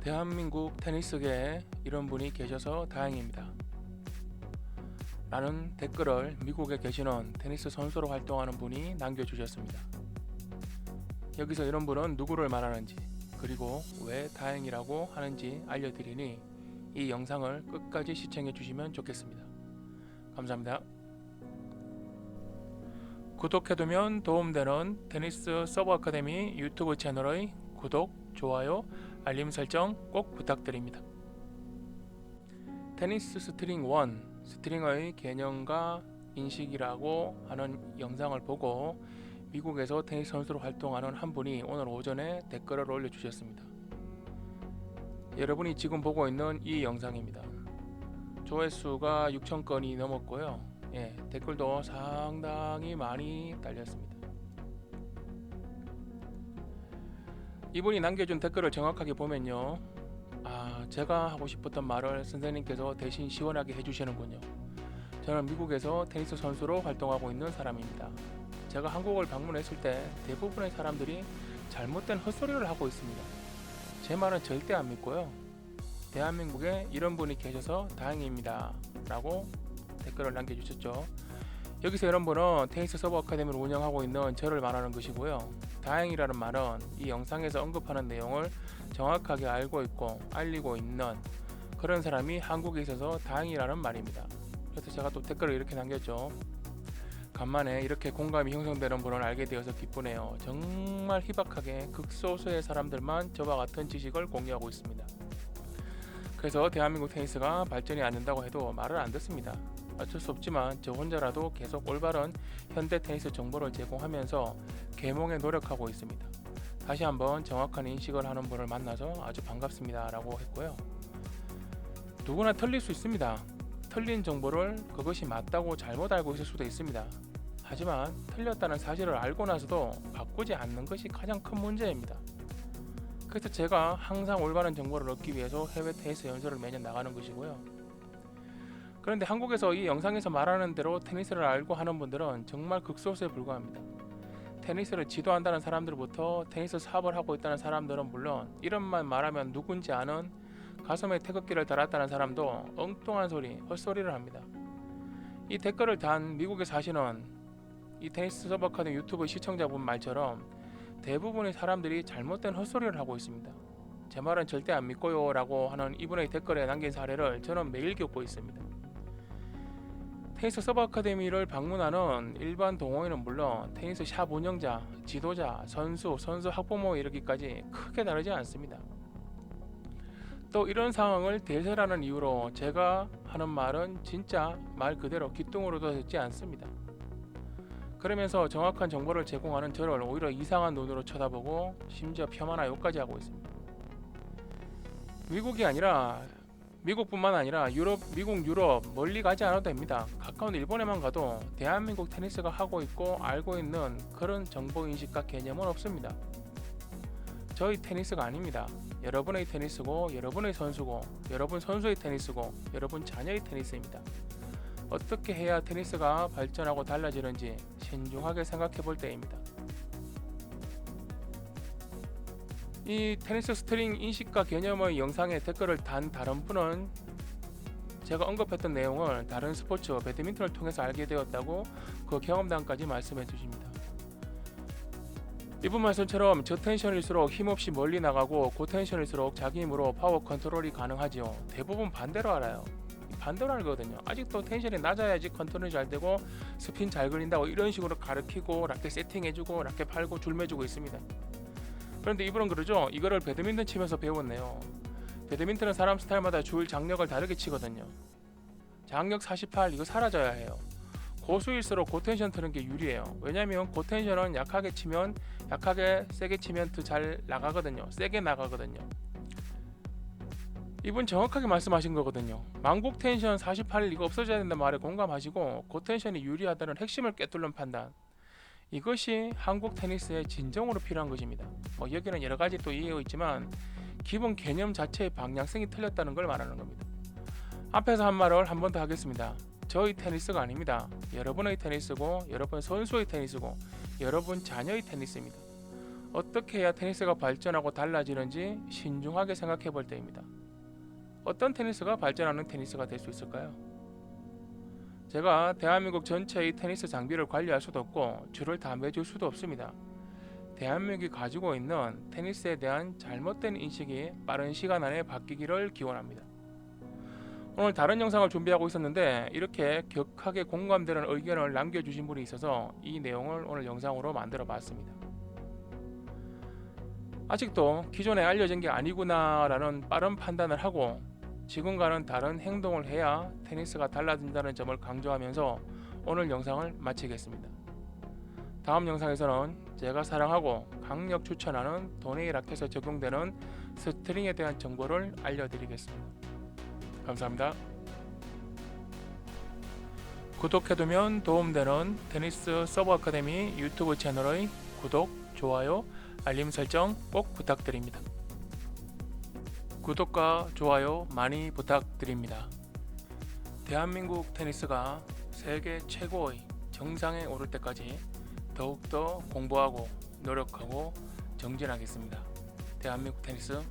대한민국 테니스계에 이런 분이 계셔서 다행입니다. 라는 댓글을 미국에 계시는 테니스 선수로 활동하는 분이 남겨주셨습니다. 여기서 이런 분은 누구를 말하는지 그리고 왜 다행이라고 하는지 알려드리니 이 영상을 끝까지 시청해 주시면 좋겠습니다. 감사합니다. 구독해두면 도움되는 테니스 서브 아카데미 유튜브 채널의 구독, 좋아요, 알림 설정 꼭 부탁드립니다. 테니스 스트링 1 스트링의 개념과 인식이라고 하는 영상을 보고 미국에서 테니스 선수로 활동하는 한 분이 오늘 오전에 댓글을 올려주셨습니다. 여러분이 지금 보고 있는 이 영상입니다. 조회수가 6천 건이 넘었고요. 예, 댓글도 상당히 많이 달렸습니다. 이분이 남겨준 댓글을 정확하게 보면요. 아, 제가 하고 싶었던 말을 선생님께서 대신 시원하게 해주시는군요. 저는 미국에서 테니스 선수로 활동하고 있는 사람입니다. 제가 한국을 방문했을 때 대부분의 사람들이 잘못된 헛소리를 하고 있습니다. 제 말은 절대 안 믿고요. 대한민국에 이런 분이 계셔서 다행입니다. 라고 댓글을 남겨주셨죠. 여기서 이런 분은 테니스 서버 아카데미를 운영하고 있는 저를 말하는 것이고요. 다행이라는 말은 이 영상에서 언급하는 내용을 정확하게 알고 있고 알리고 있는 그런 사람이 한국에 있어서 다행이라는 말입니다. 그래서 제가 또 댓글을 이렇게 남겼죠. 간만에 이렇게 공감이 형성되는 분을 알게 되어서 기쁘네요. 정말 희박하게 극소수의 사람들만 저와 같은 지식을 공유하고 있습니다. 그래서 대한민국 테니스가 발전이 안 된다고 해도 말을 안 듣습니다. 어쩔 수 없지만 저 혼자라도 계속 올바른 현대 테니스 정보를 제공하면서 계몽에 노력하고 있습니다. 다시 한번 정확한 인식을 하는 분을 만나서 아주 반갑습니다 라고 했고요. 누구나 틀릴 수 있습니다. 틀린 정보를 그것이 맞다고 잘못 알고 있을 수도 있습니다. 하지만 틀렸다는 사실을 알고 나서도 바꾸지 않는 것이 가장 큰 문제입니다. 그래서 제가 항상 올바른 정보를 얻기 위해서 해외 테니스 연수를 매년 나가는 것이고요. 그런데 한국에서 이 영상에서 말하는 대로 테니스를 알고 하는 분들은 정말 극소수에 불과합니다. 테니스를 지도한다는 사람들부터 테니스 사업을 하고 있다는 사람들은 물론 이름만 말하면 누군지 아는 가슴에 태극기를 달았다는 사람도 엉뚱한 소리, 헛소리를 합니다. 이 댓글을 단 미국에 사시는 이 테니스 서버 카드 유튜브 시청자분 말처럼 대부분의 사람들이 잘못된 헛소리를 하고 있습니다. 제 말은 절대 안 믿고요 라고 하는 이분의 댓글에 남긴 사례를 저는 매일 겪고 있습니다. 테니스 서버 아카데미를 방문하는 일반 동호인은 물론 테니스 샵 운영자, 지도자, 선수, 선수 학부모에 이르기까지 크게 다르지 않습니다. 또 이런 상황을 대세라는 이유로 제가 하는 말은 진짜 말 그대로 귀뚱으로도 듣지 않습니다. 그러면서 정확한 정보를 제공하는 저를 오히려 이상한 눈으로 쳐다보고 심지어 폄하나 욕까지 하고 있습니다. 미국이 아니라 미국뿐만 아니라 유럽, 미국, 유럽 멀리 가지 않아도 됩니다. 가까운 일본에만 가도 대한민국 테니스가 하고 있고 알고 있는 그런 정보 인식과 개념은 없습니다. 저희 테니스가 아닙니다. 여러분의 테니스고 여러분의 선수고 여러분 선수의 테니스고 여러분 자녀의 테니스입니다. 어떻게 해야 테니스가 발전하고 달라지는지 신중하게 생각해 볼 때입니다. 이 테니스 스트링 인식과 개념의 영상에 댓글을 단 다른 분은 제가 언급했던 내용을 다른 스포츠 배드민턴을 통해서 알게 되었다고 그 경험담까지 말씀해 주십니다. 이분 말씀처럼 저텐션일수록 힘없이 멀리 나가고 고텐션일수록 자기 힘으로 파워 컨트롤이 가능하지요. 대부분 반대로 알아요. 반대로 알거든요. 아직도 텐션이 낮아야지 컨트롤이 잘 되고 스핀 잘 걸린다고 이런 식으로 가르치고 라켓 세팅해주고 라켓 팔고 줄 매주고 있습니다. 그런데 이분은 그러죠. 이거를 배드민턴 치면서 배웠네요. 배드민턴은 사람 스타일마다 주일 장력을 다르게 치거든요. 장력 48 이거 사라져야 해요. 고수일수록 고텐션 트는 게 유리해요. 왜냐면 고텐션은 약하게 치면 약하게 세게 치면 더 잘 나가거든요. 세게 나가거든요. 이분 정확하게 말씀하신 거거든요. 만곡 텐션 48 이거 없어져야 된다는 말에 공감하시고 고텐션이 유리하다는 핵심을 꿰뚫는 판단. 이것이 한국 테니스의 진정으로 필요한 것입니다. 뭐 여기는 여러 가지 또 이해가 있지만 기본 개념 자체의 방향성이 틀렸다는 걸 말하는 겁니다. 앞에서 한 말을 한 번 더 하겠습니다. 저희 테니스가 아닙니다. 여러분의 테니스고 여러분 선수의 테니스고 여러분 자녀의 테니스입니다. 어떻게 해야 테니스가 발전하고 달라지는지 신중하게 생각해 볼 때입니다. 어떤 테니스가 발전하는 테니스가 될 수 있을까요? 제가 대한민국 전체의 테니스 장비를 관리할 수도 없고 줄을 다 매줄 수도 없습니다. 대한민국이 가지고 있는 테니스에 대한 잘못된 인식이 빠른 시간 안에 바뀌기를 기원합니다. 오늘 다른 영상을 준비하고 있었는데 이렇게 격하게 공감되는 의견을 남겨주신 분이 있어서 이 내용을 오늘 영상으로 만들어 봤습니다. 아직도 기존에 알려진 게 아니구나라는 빠른 판단을 하고 지금과는 다른 행동을 해야 테니스가 달라진다는 점을 강조하면서 오늘 영상을 마치겠습니다. 다음 영상에서는 제가 사랑하고 강력 추천하는 도네이 라켓에 적용되는 스트링에 대한 정보를 알려드리겠습니다. 감사합니다. 구독해두면 도움되는 테니스 서브 아카데미 유튜브 채널의 구독, 좋아요, 알림 설정 꼭 부탁드립니다. 구독과 좋아요 많이 부탁드립니다. 대한민국 테니스가 세계 최고의 정상에 오를 때까지 더욱더 공부하고 노력하고 정진하겠습니다. 대한민국 테니스